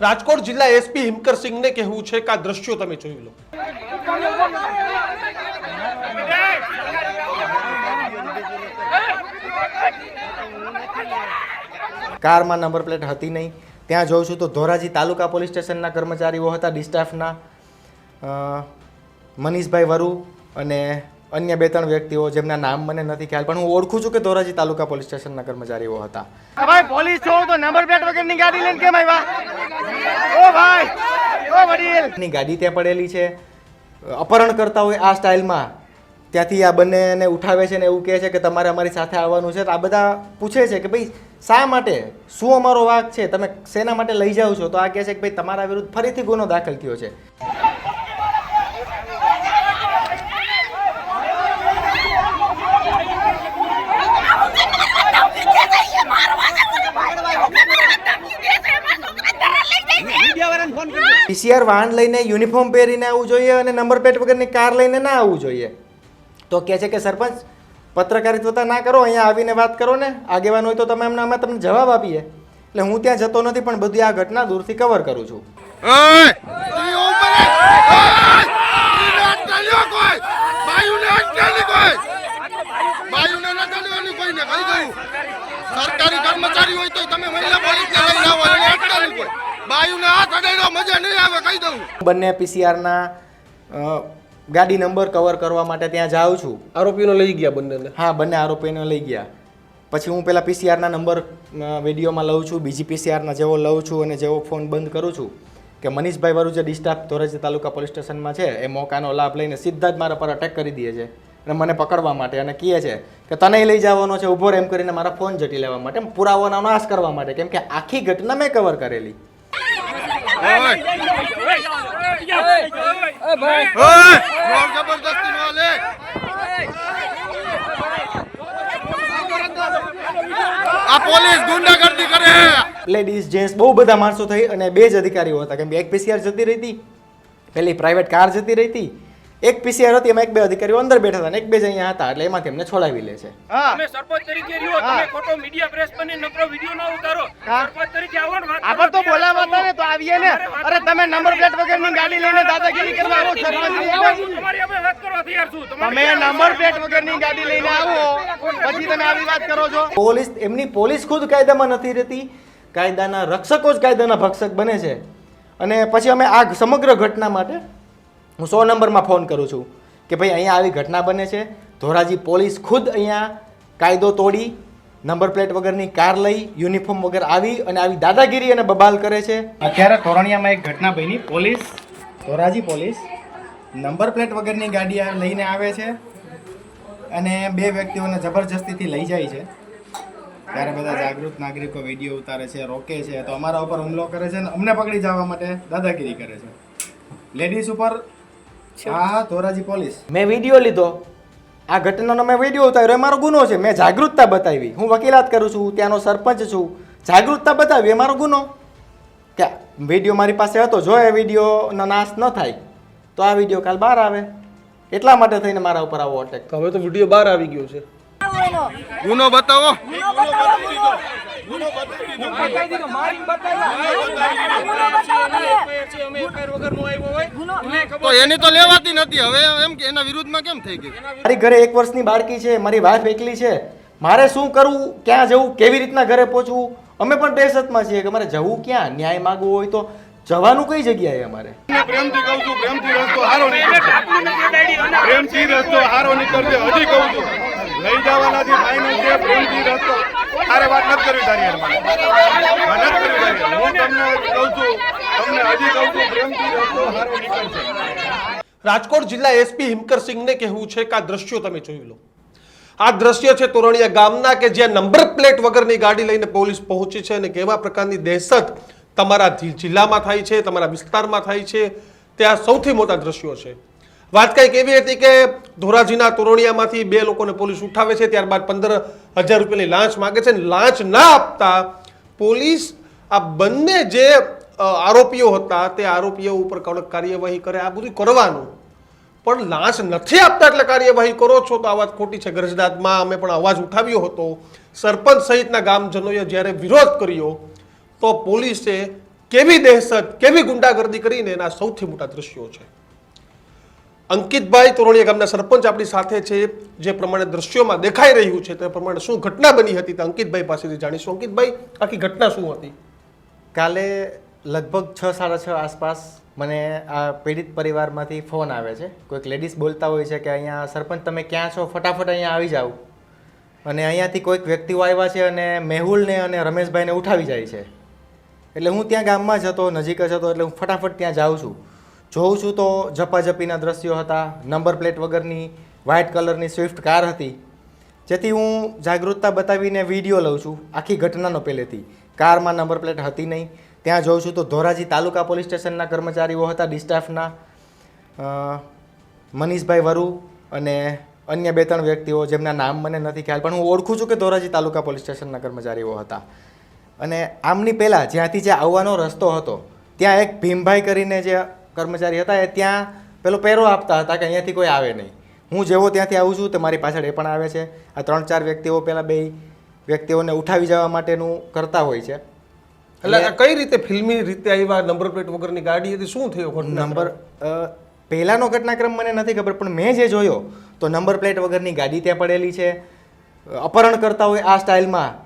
રાજકોટ જિલ્લા એસપી હિમકર સિંહને કહેવું છે કે આ દ્રશ્યો તમે જોઈ લો. કારમાં નંબર પ્લેટ હતી નહીં. ત્યાં જોઉં છું તો ધોરાજી તાલુકા પોલીસ સ્ટેશનના કર્મચારીઓ હતા ડિસ્ટાફના મનીષભાઈ વરુ અને અન્ય બે ત્રણ વ્યક્તિઓ જેમના નામ મને નથી ખ્યાલ પણ હું ઓળખું છું કે ધોરાજી તાલુકા પોલીસ સ્ટેશનના કર્મચારીઓ હતા. ભાઈ પોલીસ છો તો નંબર પ્લેટ વગરની ગાડી લઈને કેમ આવ્યા? ઓ ભાઈ ઓ વડીલ. ની ગાડી ત્યાં પડેલી છે. અપહરણ કરતા હોય આ સ્ટાઇલમાં ત્યાંથી આ બંનેને ઉઠાવે છે ને એવું કહે છે કે તમારે અમારી સાથે આવવાનું છે. તો આ બધા પૂછે છે કે ભાઈ શા માટે? શું અમારો વાક છે? તમે શેના માટે લઈ જાઓ છો? તો આ કહે છે કે ભાઈ તમારા વિરુદ્ધ ફરીથી ગુનો દાખલ થયો છે. પીસીઆર વાહન લઈને યુનિફોર્મ પહેરીને આવવું જોઈએ અને નંબર પ્લેટ વગરની કાર લઈને ના આવવું જોઈએ. તો કહે છે કે, સરપંચ પત્રકારિત્વતા ના કરો, અહીંયા આવીને વાત કરો ને. આગેવાન હોય તો તમે અમને અમે તમને જવાબ આપીએ. એટલે હું ત્યાં જતો નથી, પણ બધી આ ઘટના દૂરથી કવર કરું છું. સરકારી કર્મચારી હોય તો તમે મહિલા પોલીસને લઈને આવો બાયુને મજા નહીં આવે કહી દઉં. બંને પીસીઆરના ગાડી નંબર કવર કરવા માટે ત્યાં જાઉં છું. આરોપીઓને લઈ ગયા બંનેને? હા બંને આરોપીઓને લઈ ગયા. પછી હું પેલા પીસીઆરના નંબર વિડીયોમાં લઉં છું બીજી પીસીઆરના જેવો લઉં છું અને જેવો ફોન બંધ કરું છું કે મનીષભાઈ વાળું જે ડિસ્ટાફ ધોરાજી તાલુકા પોલીસ સ્ટેશનમાં છે એ મોકાનો લાભ લઈને સીધા જ મારા પર અટેક કરી દે છે અને મને પકડવા માટે અને કહે છે કે તને લઈ જવાનો છે ઊભો એમ કરીને મારા ફોન જટી લેવા માટે પુરાવાનો નાશ કરવા માટે કેમ કે આખી ઘટના મેં કવર કરેલી. આ લેડીઝ જેન્ટ્સ બહુ બધા માણસો થઈ અને બે જ અધિકારીઓ હતા. કેમ કે એક પીસીઆર જતી રહી પેલી પ્રાઇવેટ કાર જતી રહી એક પીસીઆર હતી એમાં એક બે અધિકારીઓ અંદર બેઠા હતા અને એક બે જ અહીંયા હતા એટલે એમાંથી એમને છોડાવી લે છે. હા. તમે સરપંચ તરીકે રહ્યો તમે ખોટો મીડિયા પ્રેસ બની નકરો વિડિયો ના ઉતારો. સરપંચ તરીકે આવો ને વાત આપણે તો. બોલાવા હતા ને તો આવીએ ને. અરે તમે નંબર પ્લેટ વગરની ગાડી લઈને દાદાગીરી કરવા આવો સરપંચ તમારી અમે વાત કરો તૈયાર છું. તમે નંબર પ્લેટ વગરની ગાડી લઈને આવો. પછી તમે આવી વાત કરો છો. પોલીસ એમની પોલીસ ખુદ કાયદામાં નથી રહેતી. કાયદાના રક્ષકો જ કાયદાના ભક્ષક બને છે. અને પછી અમે આ સમગ્ર ઘટના માટે હું સો નંબરમાં ફોન કરું છું કે ભાઈ અહીંયા આવી ઘટના બને છે. ધોરાજી પોલીસ ખુદ અહીંયા કાયદો તોડી, નંબર પ્લેટ વગરની કાર લઈ, યુનિફોર્મ વગર આવી અને આવી દાદાગીરી અને બબાલ કરે છે. અત્યારે તોરણિયામાં એક ઘટના બની. Police, Dhoraji police, number plate વગરની ગાડી લઈને આવે છે અને બે વ્યક્તિઓને જબરજસ્તીથી લઈ જાય છે. ત્યારે બધા જાગૃત નાગરિકો વીડિયો ઉતારે છે, રોકે છે. તો અમારા ઉપર હુમલો કરે છે અને અમને પકડી જવા માટે દાદાગીરી કરે છે. લેડીઝ ઉપર હા ધોરાજી પોલીસ. મેં વીડિયો લીધો. આ ઘટનાનો મેં વીડિયો ઉતાર્યો. એ મારો ગુનો છે. મેં જાગૃતતા બતાવી. હું વકીલાત કરું છું ત્યાંનો સરપંચ છું. જાગૃતતા બતાવી. એ મારો ગુનો. કે વીડિયો મારી પાસે હતો. જો એ વિડીયોનો નાશ ન થાય તો આ વીડિયો કાલ બહાર આવે. એટલા માટે થઈને મારા ઉપર આવો અટેક હવે તો વીડિયો બહાર આવી ગયો છે. ગુનો બતાવો. તો એની તો લેવાતી નથી. હવે એમ કે એના વિરુદ્ધમાં કેમ થઈ ગઈ મારી ઘરે એક વર્ષની બાળકી છે મારી વાઈફ એકલી છે. મારે શું કરવું ક્યાં જવું કેવી રીતના ઘરે પહોંચવું? અમે પણ દહેશતમાં છીએ કે મારે જવું ક્યાં? ન્યાય માગવું હોય તો જવાનું કઈ જગ્યાએ અમારે? પ્રેમથી કહું છું પ્રેમથી રસ્તો હારો નીકળશે. પ્રેમથી રસ્તો હારો નીકળશે હજી કહું છું. લઈ જવાનાથી ફાઇનલ જે પ્રેમથી રસ્તો, તારે વાત નથી કરવી તારી મારે. મારે નથી કરવી તારી હું તમને કહું છું, તમને હજી કહું છું, પ્રેમથી રસ્તો હારો નીકળશે. રાજકોટ જિલ્લા એસપી હિમકર સિંહને કહેવું છે કે આ દ્રશ્યો તમે જોઈ લો. આ દ્રશ્ય છે તોરણિયા ગામના કે જ્યાં નંબર પ્લેટ વગરની ગાડી લઈને પોલીસ પહોંચી છે અને કેવા પ્રકારની દહેશત તમારા જિલ્લામાં થાય છે, તમારા વિસ્તારમાં થાય છે, તે આ સૌથી મોટા દ્રશ્યો છે. વાત કંઈક એવી હતી કે ધોરાજીના તોરણિયામાંથી બે લોકોને પોલીસ ઉઠાવે છે, ત્યારબાદ પંદર હજાર રૂપિયાની લાંચ માગે છે લાંચ ના આપતા પોલીસ આ બંને જે આરોપીઓ હતા, તે આરોપીઓ ઉપર કડક કાર્યવાહી કરે, આ બધું કરવાનું. પણ લાંચ નથી આપતા એટલે કાર્યવાહી કરો છો તો આ વાત ખોટી છે. ગરજદાદમાં અમે પણ અવાજ ઉઠાવ્યો હતો. સરપંચ સહિતના ગામજનોએ જ્યારે વિરોધ કર્યો, તો પોલીસે કેવી દહેશત, કેવી ગુંડાગર્દી કરીને એના સૌથી મોટા દ્રશ્યો છે. અંકિતભાઈ તોરણીયા ગામના સરપંચ આપણી સાથે છે. જે પ્રમાણે દ્રશ્યોમાં દેખાઈ રહ્યું છે, તે પ્રમાણે શું ઘટના બની હતી તે અંકિતભાઈ પાસેથી જાણીશું. અંકિતભાઈ, આખી ઘટના શું હતી? કાલે લગભગ છ, સાડા છ આસપાસ મને આ પીડિત પરિવારમાંથી ફોન આવે છે. કોઈક લેડીઝ બોલતા હોય છે કે અહીંયા, સરપંચ, તમે ક્યાં છો? ફટાફટ અહીંયા આવી જાઓ. અને અહીંયાથી કોઈક વ્યક્તિઓ આવ્યા છે અને મેહુલને અને રમેશભાઈને ઉઠાવી જાય છે. એટલે હું ત્યાં ગામમાં જ હતો, નજીક જ હતો, એટલે હું ફટાફટ ત્યાં જાઉં છું. જોઉં છું તો ઝપાઝપીના દ્રશ્યો હતા, નંબર પ્લેટ વગરની વ્હાઇટ કલરની સ્વિફ્ટ કાર હતી, જેથી હું જાગૃતતા બતાવીને વીડિયો લઉં છું, આખી ઘટનાનો પહેલેથી કારમાં નંબર પ્લેટ હતી નહીં, ત્યાં જોઉં છું તો ધોરાજી તાલુકા પોલીસ સ્ટેશનના કર્મચારીઓ હતા, ડિસ્ટાફના મનીષભાઈ વરુ અને અન્ય બે ત્રણ વ્યક્તિઓ, જેમના નામ મને નથી ખ્યાલ, પણ હું ઓળખું છું કે ધોરાજી તાલુકા પોલીસ સ્ટેશનના કર્મચારીઓ હતા. અને આમની પહેલાં જ્યાંથી જે આવવાનો રસ્તો હતો, ત્યાં એક ભીમભાઈ કરીને જે કર્મચારી હતા એ ત્યાં પેલો પહેરો આપતા હતા કે અહીંયાથી કોઈ આવે નહીં. હું જેવો ત્યાંથી આવું છું તો મારી પાછળ એ પણ આવે છે. આ ત્રણ ચાર વ્યક્તિઓ પહેલાં બે વ્યક્તિઓને ઉઠાવી જવા માટેનું કરતા હોય છે. એટલે આ કઈ રીતે ફિલ્મી રીતે આવ્યા? નંબર પ્લેટ વગરની ગાડી હતી શું થયો નંબર પહેલાંનો ઘટનાક્રમ મને નથી ખબર પણ મેં જે જોયો તો નંબર પ્લેટ વગરની ગાડી ત્યાં પડેલી છે. અપહરણ કરતા હોય આ સ્ટાઇલમાં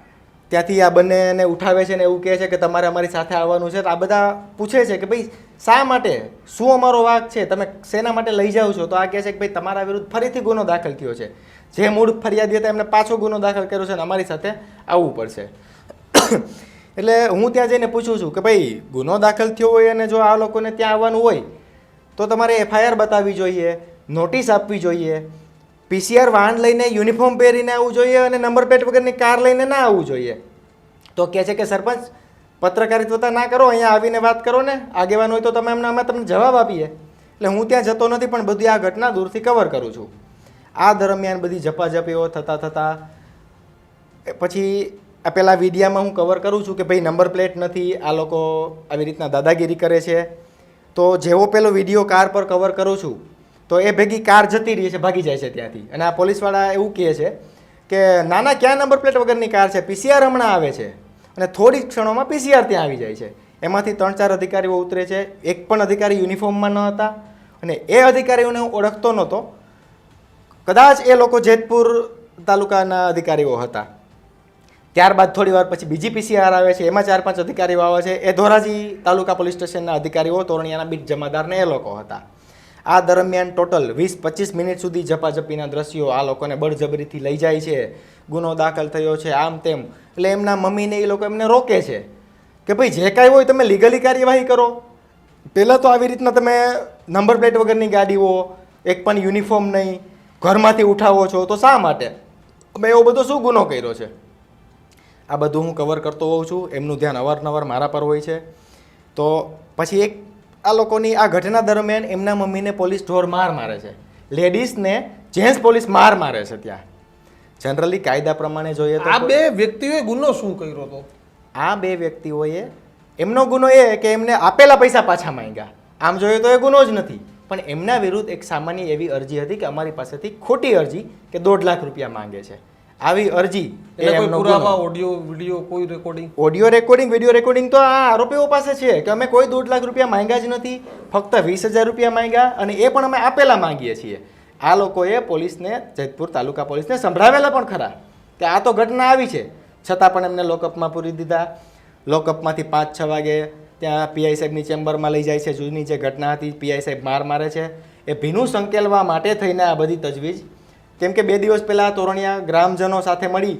ત્યાંથી આ બંનેને ઉઠાવે છે ને એવું કહે છે કે તમારે અમારી સાથે આવવાનું છે. તો આ બધા પૂછે છે કે ભાઈ, શા માટે? શું અમારો વાક છે? તમે શેના માટે લઈ જાઓ છો? તો આ કહે છે કે ભાઈ, તમારા વિરુદ્ધ ફરીથી ગુનો દાખલ થયો છે. જે મૂળ ફરિયાદી હતા, એમને પાછો ગુનો દાખલ કર્યો છે અને અમારી સાથે આવવું પડશે. એટલે હું ત્યાં જઈને પૂછું છું કે ભાઈ, ગુનો દાખલ થયો હોય અને જો આ લોકોને ત્યાં આવવાનું હોય, તો તમારે એફઆઈઆર બતાવવી જોઈએ, નોટિસ આપવી જોઈએ. પીસીઆર વાહન લઈને યુનિફોર્મ પહેરીને આવવું જોઈએ અને નંબર પ્લેટ વગરની કાર લઈને ના આવવું જોઈએ. તો કહે છે કે સરપંચ પત્રકારિત્વતા ના કરો, અહીંયા આવીને વાત કરો ને. આગેવાન હોય તો તમે એમને અમે તમને જવાબ આપીએ. એટલે હું ત્યાં જતો નથી, પણ બધી આ ઘટના દૂરથી કવર કરું છું. આ દરમિયાન બધી ઝપાઝપીઓ થતાં થતાં પછી આ પેલા વિડીયામાં હું કવર કરું છું કે ભાઈ નંબર પ્લેટ નથી, આ લોકો આવી રીતના દાદાગીરી કરે છે. તો જેવો પેલો વીડિયો કાર પર કવર કરું છું તો એ ભેગી કાર જતી રહી છે, ભાગી જાય છે ત્યાંથી. અને આ પોલીસવાળા એવું કહે છે કે નાના ક્યાં નંબર પ્લેટ વગરની કાર છે? પીસીઆર હમણાં આવે છે. અને થોડી ક્ષણોમાં પીસીઆર ત્યાં આવી જાય છે. એમાંથી ત્રણ ચાર અધિકારીઓ ઉતરે છે. એક પણ અધિકારી યુનિફોર્મમાં ન હતા. અને એ અધિકારીઓને હું ઓળખતો નહોતો. કદાચ એ લોકો જેતપુર તાલુકાના અધિકારીઓ હતા. ત્યારબાદ થોડી વાર પછી બીજી પીસીઆર આવે છે. એમાં ચાર પાંચ અધિકારીઓ આવે છે. એ ધોરાજી તાલુકા પોલીસ સ્ટેશનના અધિકારીઓ, તોરણિયાના બીટ જમાદારને એ લોકો હતા. આ દરમિયાન ટોટલ વીસ પચીસ મિનિટ સુધી ઝપાઝપીના દ્રશ્યો આ લોકોને બળજબરીથી લઈ જાય છે. ગુનો દાખલ થયો છે આમ તેમ. એટલે એમના મમ્મીને એ લોકો એમને રોકે છે કે ભાઈ જે કાંઈ હોય તમે લીગલી કાર્યવાહી કરો. પહેલાં તો આવી રીતના તમે નંબર પ્લેટ વગરની ગાડીઓ, એક પણ યુનિફોર્મ નહીં, ઘરમાંથી ઉઠાવો છો તો શા માટે? મેં એવો બધો શું ગુનો કર્યો છે? આ બધું હું કવર કરતો હોઉં છું. એમનું ધ્યાન અવારનવાર મારા પર હોય છે. તો પછી એક આ લોકોની આ ઘટના દરમિયાન એમના મમ્મીને પોલીસ ઢોર માર મારે છે. લેડીઝને જેન્ટ્સ પોલીસ માર મારે છે ત્યાં. જનરલી કાયદા પ્રમાણે જોઈએ તો આ બે વ્યક્તિઓએ ગુનો શું કર્યો હતો આ બે વ્યક્તિઓએ એમનો ગુનો એ કે એમને આપેલા પૈસા પાછા માંગ્યા. આમ જોઈએ તો એ ગુનો જ નથી. પણ એમના વિરુદ્ધ એક સામાન્ય એવી અરજી હતી કે અમારી પાસેથી ખોટી અરજી કે દોઢ લાખ રૂપિયા માંગે છે. આવી અરજી પુરાવા ઓડિયો વિડિયો કોઈ recording audio recording video recording તો આ આરોપીઓ પાસે છે કે અમે કોઈ દોઢ લાખ રૂપિયા માંગ્યા જ નથી ફક્ત વીસ હજાર રૂપિયા માંગ્યા અને એ પણ અમે આપેલા માંગીએ છીએ. આ લોકોએ પોલીસને જેતપુર તાલુકા પોલીસને સંભળાવેલા પણ ખરા કે આ તો ઘટના આવી છે. છતાં પણ એમને લોકઅપમાં પૂરી દીધા. લોકઅપમાંથી પાંચ છ વાગે ત્યાં પીઆઈ સાહેબની ચેમ્બરમાં લઈ જાય છે. જૂની જે ઘટના હતી પીઆઈ સાહેબ માર મારે છે. એ ભીનું સંકેલવા માટે થઈને આ બધી તજવીજ કેમ કે બે દિવસ પહેલાં તોરણિયા ગ્રામજનો સાથે મળી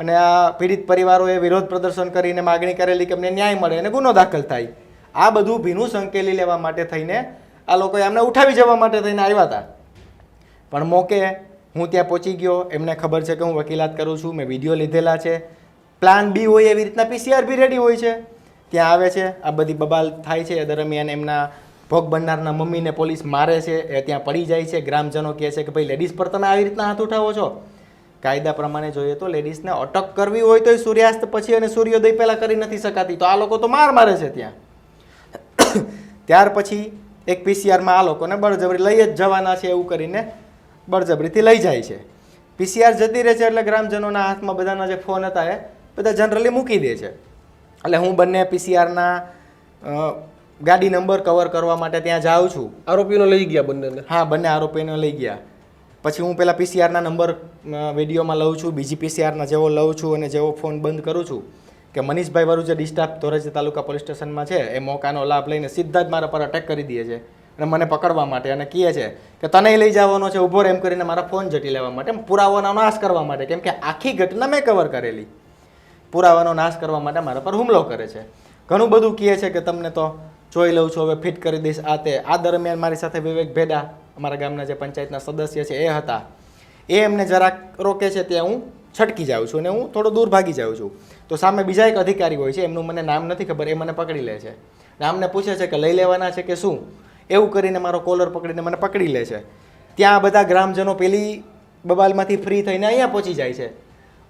અને આ પીડિત પરિવારોએ વિરોધ પ્રદર્શન કરીને માગણી કરેલી કે અમને ન્યાય મળે અને ગુનો દાખલ થાય. આ બધું ભીનું સંકેલી લેવા માટે થઈને આ લોકોએ એમને ઉઠાવી જવા માટે થઈને આવ્યા હતા. પણ મોકે હું ત્યાં પહોંચી ગયો. એમને ખબર છે કે હું વકીલાત કરું છું. મેં વીડિયો લીધેલા છે. પ્લાન બી હોય એવી રીતના પીસીઆર બી રેડી હોય છે. ત્યાં આવે છે. આ બધી બબાલ થાય છે. દરમિયાન એમના ભોગ બનનારના મમ્મીને પોલીસ મારે છે, એ ત્યાં પડી જાય છે. ગ્રામજનો કહે છે કે ભાઈ લેડીઝ પર તમે આવી રીતના હાથ ઉઠાવો છો? કાયદા પ્રમાણે જોઈએ તો લેડીઝને અટક કરવી હોય તો સૂર્યાસ્ત પછી અને સૂર્યોદય પહેલાં કરી નથી શકાતી. તો આ લોકો તો માર મારે છે ત્યાં. ત્યાર પછી એક પીસીઆરમાં આ લોકોને બળજબરી લઈ જ જવાના છે એવું કરીને બળજબરીથી લઈ જાય છે. પીસીઆર જતી રહે છે એટલે ગ્રામજનોના હાથમાં બધાના જે ફોન હતા એ બધા જનરલી મૂકી દે છે. એટલે હું બંને પીસીઆરના ગાડી નંબર કવર કરવા માટે ત્યાં જાઉં છું. આરોપીનો લઈ ગયા બંનેને? હા બંને આરોપીને લઈ ગયા. પછી હું પેલા પીસીઆરના નંબર વિડીયોમાં લઉં છું બીજી પીસીઆરના જેવો લઉં છું અને જેવો ફોન બંધ કરું છું કે મનીષભાઈ વાળું જે ડિસ્ટાફ ધોરાજી તાલુકા પોલીસ સ્ટેશનમાં છે એ મોકાનો લાભ લઈને સીધા જ મારા પર અટેક કરી દે છે અને મને પકડવા માટે અને કહે છે કે તને લઈ જવાનો છે ઊભો એમ કરીને મારા ફોન જટી લેવા માટે પુરાવાનો નાશ કરવા માટે કેમ કે આખી ઘટના મેં કવર કરેલી. પુરાવાનો નાશ કરવા માટે મારા પર હુમલો કરે છે. ઘણું બધું કહે છે કે તમને તો જોઈ લઉં છું, હવે ફિટ કરી દઈશ આ તે. આ દરમિયાન મારી સાથે વિવેક ભેડા, અમારા ગામના જે પંચાયતના સદસ્ય છે, એ હતા. એ એમને જરાક રોકે છે ત્યાં હું છટકી જાઉં છું અને હું થોડો દૂર ભાગી જાઉં છું. તો સામે બીજા એક અધિકારી હોય છે, એમનું મને નામ નથી ખબર, એ મને પકડી લે છે. નામને પૂછે છે કે લઈ લેવાના છે કે શું? એવું કરીને મારો કોલર પકડીને મને પકડી લે છે. ત્યાં બધા ગ્રામજનો પેલી બબાલમાંથી ફ્રી થઈને અહીંયા પહોંચી જાય છે.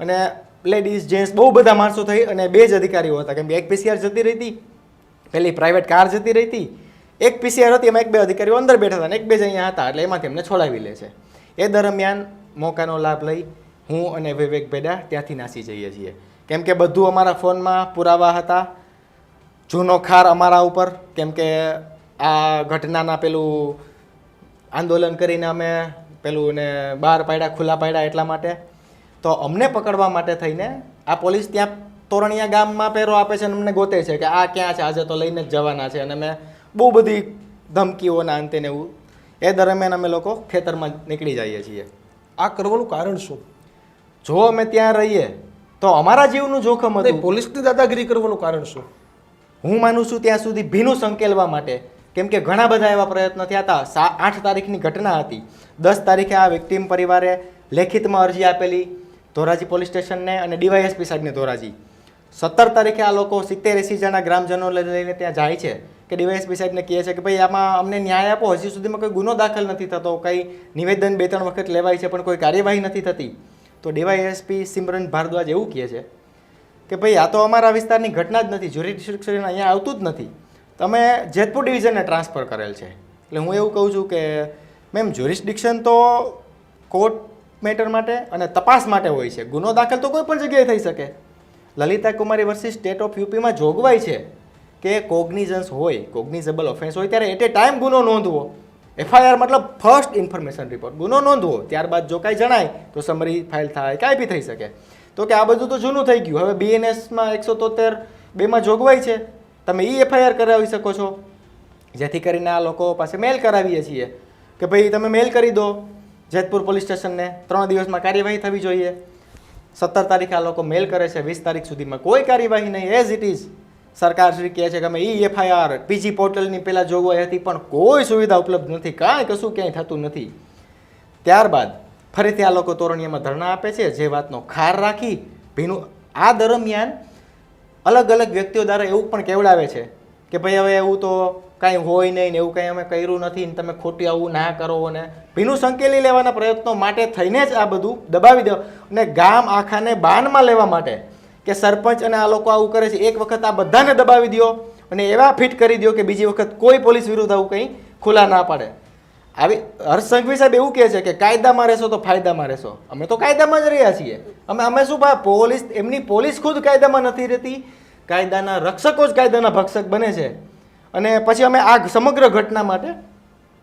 અને લેડીઝ જેન્ટ્સ બહુ બધા માણસો થઈ અને બે જ અધિકારીઓ હતા, કેમ કે એક પીસીઆર જતી રહી હતી પેલી પ્રાઇવેટ કાર જતી રહી હતી. એક પીસીઆર હતી, એમાં એક બે અધિકારીઓ અંદર બેઠા હતા અને એક બે જ અહીંયા હતા, એટલે એમાંથી એમને છોડાવી લે છે. એ દરમિયાન મોકાનો લાભ લઈ હું અને વિવેક ભેડા ત્યાંથી નાસી જઈએ છીએ. કેમ કે બધું અમારા ફોનમાં પુરાવા હતા. જૂનો ખાર અમારા ઉપર, કેમ કે આ ઘટનાના પેલું આંદોલન કરીને અમે પેલું ને બહાર પાડ્યા, ખુલ્લા પાડ્યા એટલા માટે. તો અમને પકડવા માટે થઈને આ પોલીસ ત્યાં તોરણિયા ગામમાં પહેરો આપે છે અને અમને ગોતે છે કે આ ક્યાં છે? આજે તો લઈને જ જવાના છે. અને અમે બહુ બધી ધમકીઓના અંતે ને એવું એ દરમિયાન અમે લોકો ખેતરમાં નીકળી જઈએ છીએ. આ કરવાનું કારણ શું? જો અમે ત્યાં રહીએ તો અમારા જીવનું જોખમ હતું. પોલીસની દાદાગીરી કરવાનું કારણ શું? હું માનું છું ત્યાં સુધી ભીનું સંકેલવા માટે કેમ કે ઘણા બધા એવા પ્રયત્નો થયા હતા. સા આઠ તારીખની ઘટના હતી. દસ તારીખે આ વિક્ટીમ પરિવારે લેખિતમાં અરજી આપેલી ધોરાજી પોલીસ સ્ટેશનને અને ડીવાયએસપી સાહેબને ધોરાજી. સત્તર તારીખે આ લોકો સિત્તેર એંસી જણા ગ્રામજનો લઈને ત્યાં જાય છે કે ડીવાયએસપી સાહેબને કહે છે કે ભાઈ, આમાં અમને ન્યાય આપો, હજી સુધીમાં કોઈ ગુનો દાખલ નથી થતો, કંઈ નિવેદન બે ત્રણ વખત લેવાય છે, પણ કોઈ કાર્યવાહી નથી થતી. તો ડીવાયએસપી સિમરન ભારદ્વાજ એવું કહે છે કે ભાઈ, આ તો અમારા વિસ્તારની ઘટના જ નથી જ્યુરિડિક્શન અહીંયા આવતું જ નથી. તમે જેતપુર ડિવિઝનને ટ્રાન્સફર કરેલ છે. એટલે હું એવું કહું છું કે, મેમ, જ્યુરિસ્ડિક્શન તો કોર્ટ મેટર માટે અને તપાસ માટે હોય છે. ગુનો દાખલ તો કોઈ પણ જગ્યાએ થઈ શકે. Lalita Kumari versus state of યુપીમાં જોગવાઈ છે કે કોગ્નિઝન્સ હોય કોગ્નિઝેબલ ઓફેન્સ હોય, ત્યારે એટ એ ટાઈમ ગુનો નોંધવો. એફઆઈઆર મતલબ ફર્સ્ટ ઇન્ફોર્મેશન રિપોર્ટ ગુનો નોંધવો. ત્યારબાદ જો કાંઈ જણાય, તો સમરી ફાઇલ થાય, કાંઈ બી થઈ શકે. તો કે આ બધું તો જૂનું થઈ ગયું. હવે બીએનએસમાં એકસો તોતેર બેમાં જોગવાઈ છે. તમે ઈ એફઆઈઆર કરાવી શકો છો. જેથી કરીને આ લોકો પાસે મેલ કરાવીએ છીએ. કે ભાઈ તમે મેલ કરી દો. જેતપુર પોલીસ સ્ટેશનને ત્રણ દિવસમાં કાર્યવાહી થવી જોઈએ. સત્તર તારીખે આ લોકો મેલ કરે છે, વીસ તારીખ સુધીમાં. કોઈ કાર્યવાહી નહીં. એઝ ઇટ ઇઝ સરકાર શ્રી કહે છે કે અમે ઈ એફઆઈઆર પીજી પોર્ટલની પહેલાં જોગવાઈ હતી, પણ કોઈ સુવિધા ઉપલબ્ધ નથી. કાંઈ કશું ક્યાંય થતું નથી. ત્યારબાદ ફરીથી આ લોકો તોરણીયામાં ધરણા આપે છે, જે વાતનો ખાર રાખી ભીનું, આ દરમિયાન અલગ અલગ વ્યક્તિઓ દ્વારા એવું પણ કેવડાવે છે કે ભાઈ હવે એવું તો કાંઈ હોય નહીં ને એવું કાંઈ અમે કર્યું નથી ને તમે ખોટી આવું ના કરો ને ભીનું સંકેલી લેવાના પ્રયત્નો માટે થઈને જ આ બધું દબાવી દો. અને ગામ આખાને બાનમાં લેવા માટે કે સરપંચ અને આ લોકો આવું કરે છે, એક વખત આ બધાને દબાવી દો અને એવા ફિટ કરી દો કે બીજી વખત કોઈ પોલીસ વિરુદ્ધ આવું કંઈ ખુલ્લા ના પાડે. આવી હર્ષ સંઘવી સાહેબ એવું કહે છે કે કાયદામાં રહેશો તો ફાયદામાં રહેશો. અમે તો કાયદામાં જ રહ્યા છીએ. અમે અમે શું ભાઈ પોલીસ, એમની પોલીસ ખુદ કાયદામાં નથી રહેતી. કાયદાના રક્ષકો જ કાયદાના ભક્ષક બને છે. અને પછી અમે આ સમગ્ર ઘટના માટે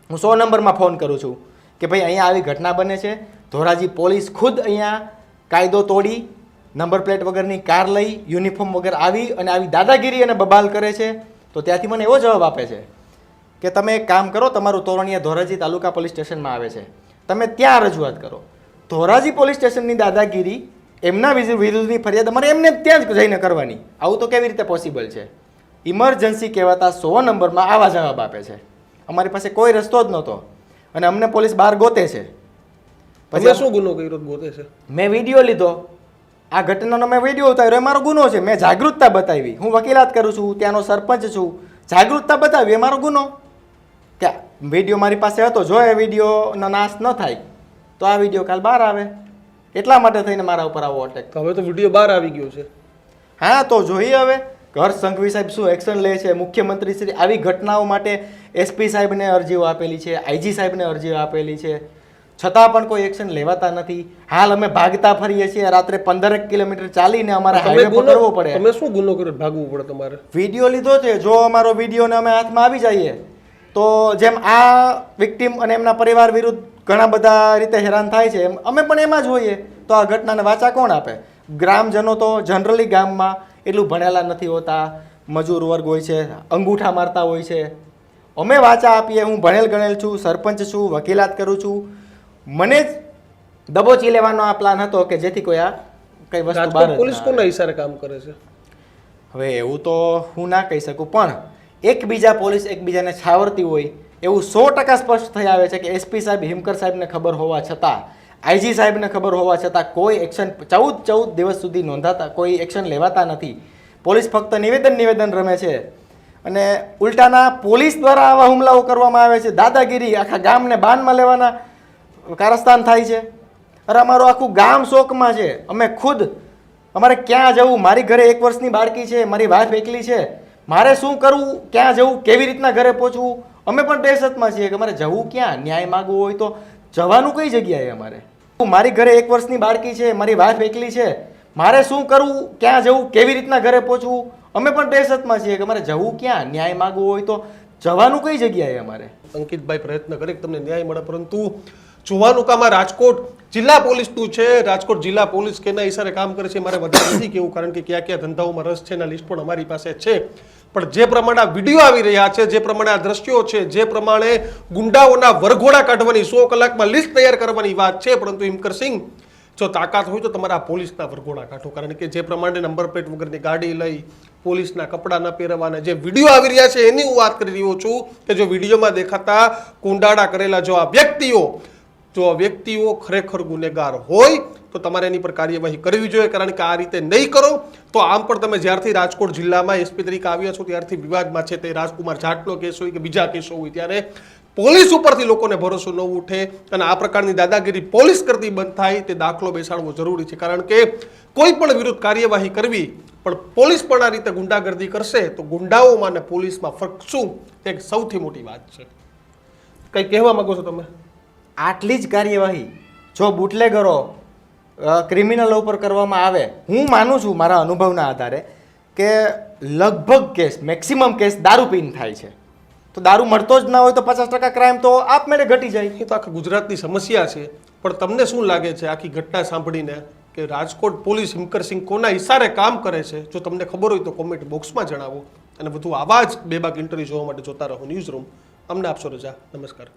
હું સો નંબરમાં ફોન કરું છું કે ભાઈ અહીંયા આવી ઘટના બને છે. ધોરાજી પોલીસ ખુદ અહીંયા કાયદો તોડી, નંબર પ્લેટ વગરની કાર લઈ, યુનિફોર્મ વગર આવી અને આવી દાદાગીરી અને બબાલ કરે છે. તો ત્યાંથી મને એવો જવાબ આપે છે કે તમે એક કામ કરો, તમારું તોરણીયા ધોરાજી તાલુકા પોલીસ સ્ટેશનમાં આવે છે. તમે ત્યાં રજૂઆત કરો. ધોરાજી પોલીસ સ્ટેશનની દાદાગીરી એમના વિરુદ્ધ વિરુદ્ધની ફરિયાદ અમારે એમને ત્યાં જ જઈને કરવાની. આવું તો કેવી રીતે પોસિબલ છે? ઇમરજન્સી કહેવાતા સો નંબરમાં આવા જવાબ આપે છે. અમારી પાસે કોઈ રસ્તો જ નહોતો અને અમને પોલીસ બહાર ગોતે છે. પછી શું ગુનો કર્યો ગોતે છે? મેં વીડિયો લીધો. આ ઘટનાનો મેં વીડિયો ઉતાર્યો. એ મારો ગુનો છે. મેં જાગૃતતા બતાવી. હું વકીલાત કરું છું. ત્યાંનો સરપંચ છું. જાગૃતતા બતાવી. એ મારો ગુનો. કે વીડિયો મારી પાસે હતો. જો એ વિડીયોનો નાશ ન થાય તો આ વીડિયો કાલ બહાર આવે. એટલા માટે થઈને મારા ઉપર આવો અટેક હવે તો વીડિયો બહાર આવી ગયો છે. હા તો જોઈએ હવે. ઘર સંઘવી સાહેબ શું એક્શન લે છે? મુખ્યમંત્રી શ્રી આવી ઘટનાઓ માટે એસપી સાહેબને અરજીઓ આપેલી છે આઈજી સાહેબને અરજીઓ આપેલી છે. છતાં પણ કોઈ એક્શન લેવાતા નથી. હાલ અમે ભાગતા ફરીએ છીએ. રાત્રે પંદરેક કિલોમીટર ચાલીને અમારે હાઈવે પકડવો પડે. તમે શું ગુનો કર્યો? ભાગવું પડે તમારે. વીડિયો લીધો છે. જો અમારો વિડીયોને અમે હાથમાં આવી જઈએ તો જેમ આ વિક્ટીમ અને એમના પરિવાર વિરુદ્ધ ઘણા બધા રીતે હેરાન થાય છે એમ અમે પણ એમાં જ હોઈએ. તો આ ઘટનાને વાચા કોણ આપે? ગ્રામજનો તો જનરલી ગામમાં એટલું ભણેલા નથી હોતા મજૂર વર્ગ હોય છે અંગૂઠા મારતા હોય છે. અમે વાચા આપીએ હું ભણેલ ગણેલ છું સરપંચ છું વકીલાત કરું છું. મને જ દબોચી લેવાનો આ પ્લાન હતો કે જેથી કોઈ આ કઈ વસ્તુ બહાર પોલીસ. કોના ઈશારે કામ કરે છે? હવે એવું તો હું ના કહી શકું પણ એકબીજા પોલીસ એકબીજાને છાવરતી હોય એવું સો ટકા સ્પષ્ટ થઈ આવે છે કે એસપી સાહેબ હિમકર સાહેબને ખબર હોવા છતાં આઈજી સાહેબને ખબર હોવા છતાં કોઈ એક્શન ચૌદ ચૌદ દિવસ સુધી નોંધાતા કોઈ એક્શન લેવાતા નથી. પોલીસ ફક્ત નિવેદન નિવેદન રમે છે. અને ઉલટાના પોલીસ દ્વારા આવા હુમલાઓ કરવામાં આવે છે. દાદાગીરી આખા ગામને બાનમાં લેવાના કારસ્તાન થાય છે. અરે અમારું આખું ગામ શોકમાં છે. અમે ખુદ, અમારે ક્યાં જવું? મારી ઘરે એક વર્ષની બાળકી છે. મારી વાઈફ એકલી છે. મારે શું કરવું? ક્યાં જવું? કેવી રીતના ઘરે પહોંચવું? અમે પણ દહેશતમાં છીએ કે અમારે જવું ક્યાં? ન્યાય માગવું હોય તો જવાનું કઈ જગ્યાએ અમારે? મારી ઘરે એક વર્ષની બાળકી છે, મારી વાઈફ એકલી છે. મારે શું કરવું, ક્યાં જવું, કેવી રીતના ઘરે પહોંચવું? અમે પણ દહેશતમાં છીએ કે મારે જવું ક્યાં? ન્યાય માગવું હોય તો જવાનું કઈ જગ્યાએ અમારે? અંકિતભાઈ પ્રયત્ન કરે તમને ન્યાય મળે, પરંતુ જોવાનું કામ આ રાજકોટ જિલ્લા પોલીસનું છે. રાજકોટ જિલ્લા પોલીસ કેના ઈશારે કામ કરે છે, મારે વધારે નથી કેવું કારણ કે કયા કયા ધંધાઓમાં રસ છે, એના લિસ્ટ પણ અમારી પાસે છે. પણ જે પ્રમાણે આ વીડિયો આવી રહ્યા છે, જે પ્રમાણે આ દ્રશ્યો છે, જે પ્રમાણે ગુંડાઓના વરઘોડા કાઢવાની સો કલાકમાં લિસ્ટ તૈયાર કરવાની વાત છે, પરંતુ ઇમકર સિંહ, જો તાકાત હોય તો તમારા પોલીસના વરઘોડા કાઢો. કારણ કે જે પ્રમાણે નંબર પ્લેટ વગરની ગાડી લઈ પોલીસના કપડાં ન પહેરવાના, જે વીડિયો આવી રહ્યા છે, એની હું વાત કરી રહ્યો છું કે જો વિડીયોમાં દેખાતા કુંડાળા કરેલા જો આ વ્યક્તિઓ જો આ વ્યક્તિઓ ખરેખર ગુનેગાર હોય, તો તમારે એની પર કાર્યવાહી કરવી જોઈએ, કારણ કે આ રીતે નહીં કરો, તો આમ પણ તમે જ્યારથી રાજકોટ જિલ્લામાં એસપી તરીકે આવ્યા છો, ત્યારથી વિવાદમાં છે તે રાજકુમાર જાટનો કેસ હોય કે બીજા કેસો હોય, ત્યારે પોલીસ ઉપરથી લોકોને ભરોસો ન ઉઠે અને આ પ્રકારની દાદાગીરી પોલીસ કરતી બંધ થાય, તે દાખલો બેસાડવો જરૂરી છે. કારણ કે કોઈ પણ વિરુદ્ધ કાર્યવાહી કરવી, પણ પોલીસ પણ આ રીતે ગુંડાગર્દી કરશે, તો ગુંડાઓમાં અને પોલીસમાં ફરક શું તે સૌથી મોટી વાત છે. કંઈ કહેવા માગો છો તમે? આટલી જ કાર્યવાહી જો બુટલેગરો ક્રિમિનલ ઉપર કરવામાં આવે, હું માનું છું મારા અનુભવના આધારે કે લગભગ કેસ મેક્સિમમ કેસ દારૂ પીન થાય છે. તો દારૂ મળતો જ ના હોય તો પચાસ ટકા ક્રાઇમ તો આપમેળે ઘટી જાય. એ તો આખી ગુજરાતની સમસ્યા છે, પણ તમને શું લાગે છે આખી ઘટના સાંભળીને કે રાજકોટ પોલીસ હિમકરસિંહ કોના ઈશારે કામ કરે છે? જો તમને ખબર હોય તો કોમેન્ટ બોક્સમાં જણાવો. અને વધુ આવા જ બેબાક ઇન્ટરવ્યૂ જોવા માટે જોતા રહો ન્યૂઝ રૂમ અમને આપશો રજા. નમસ્કાર.